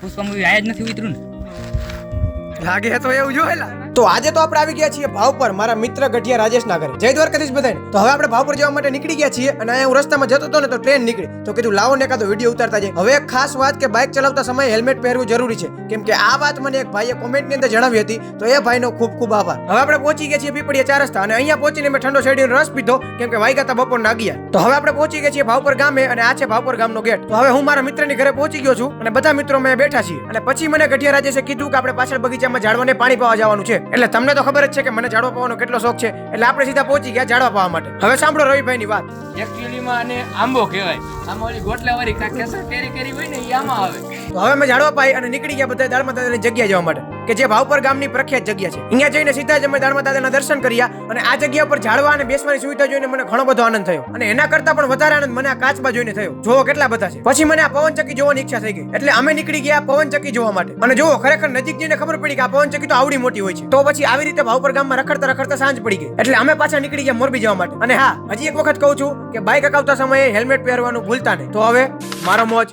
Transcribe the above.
Pushpa movie આયા જ નથી ઉતર્યું ને. લાગે તો એવું જોયેલા તો આજે તો આપણે આવી ગયા છીએ ભાવ પર મારા મિત્ર ગઢિયા રાજેશના ઘરે. જય દ્વારકાધીશ બધાને. તો હવે આપણે ભાવ પર જવા માટે નીકળી ગયા છીએ અને અહીંયા હું રસ્તામાં જતો હતો ને તો ટ્રેન નીકળી. તો કીધું, લાવો ને કાતો વીડિયો ઉતારતા જાય હવે એક ખાસ વાત કે બાઇક ચલાવતા સમયે હેલ્મેટ પહેરવું જરૂરી છે. કેમ કે આ વાત મને એક ભાઈએ કોમેન્ટની અંદર જણાવી હતી. તો એ ભાઈનો ખૂબ ખૂબ આભાર. હવે આપણે પહોંચી ગયા છીએ પીપળિયા ચાર રસ્તા અને અહીંયા પહોંચીને મેં ઠંડો શેરડીનો રસ પીધો. કેમ કે વાઈ ગયા બપોરના ગયા તો હવે આપણે પહોંચી ગયા છીએ ભાવપર ગામે અને આ છે ભાવપર ગામનો ગેટ. તો હવે હું મારા મિત્રની ઘરે પહોંચી ગયો છું અને બધા મિત્રો મેં બેઠા છીએ. અને પછી મને ગઢિયા રાજેશે કીધું કે આપણે પાછળ બગીચામાં ઝાડવાને પાણી પાવા જવાનું છે. એટલે તમને તો ખબર જ છે કે મને ઝાડવા પાવાનો કેટલો શોખ છે. એટલે આપણે સીધા પહોંચી ગયા ઝાડવા પાવા માટે. હવે સાંભળો રવિભાઈની વાત. એકચ્યુઅલીમાં આને આંબો કહેવાય. આમાં ઓલી ગોટલા વાળી કેસર કેરી કેરી હોય ને એ આમાં આવે. તો હવે મેં ઝાડવા પાઈ અને નીકળી ગયા બધા દાળમાં દાદાની જગ્યા જવા માટે. કે જે ભાવપર ગામની પ્રખ્યાત જગ્યા છે. અહીંયા જઈને સીધા જ અમે દાળમાં દાદાના દર્શન કર્યા અને આ જગ્યા પર ઝાડવા અને બેસવાની સુવિધા જોઈને મને ઘણો બધો આનંદ થયો. અને એના કરતા પણ વધારે આનંદ મને આ કાચબા જોઈને થયો. જોવો કેટલા બધા છે. પછી મને આ પવનચક્કી જોવાની ઈચ્છા થઈ ગઈ. એટલે અમે નીકળી ગયા પવનચક્કી જોવા માટે. અને જોવો ખરેખર નજીક જઈને ખબર પડી કે આ પવનચક્કી તો આવડી મોટી હોય છે. તો પછી આવી રીતે ભાવપર ગામમાં રખડતા રખડતા સાંજ પડી ગઈ. એટલે અમે પાછા નીકળી ગયા મોરબી જવા માટે. અને હા, હજી એક વખત કહું છું કે બાઇક અકાવતા સમયે હેલ્મેટ પહેરવાનું ભૂલતા નહીં. તો હવે, મારો મોજ.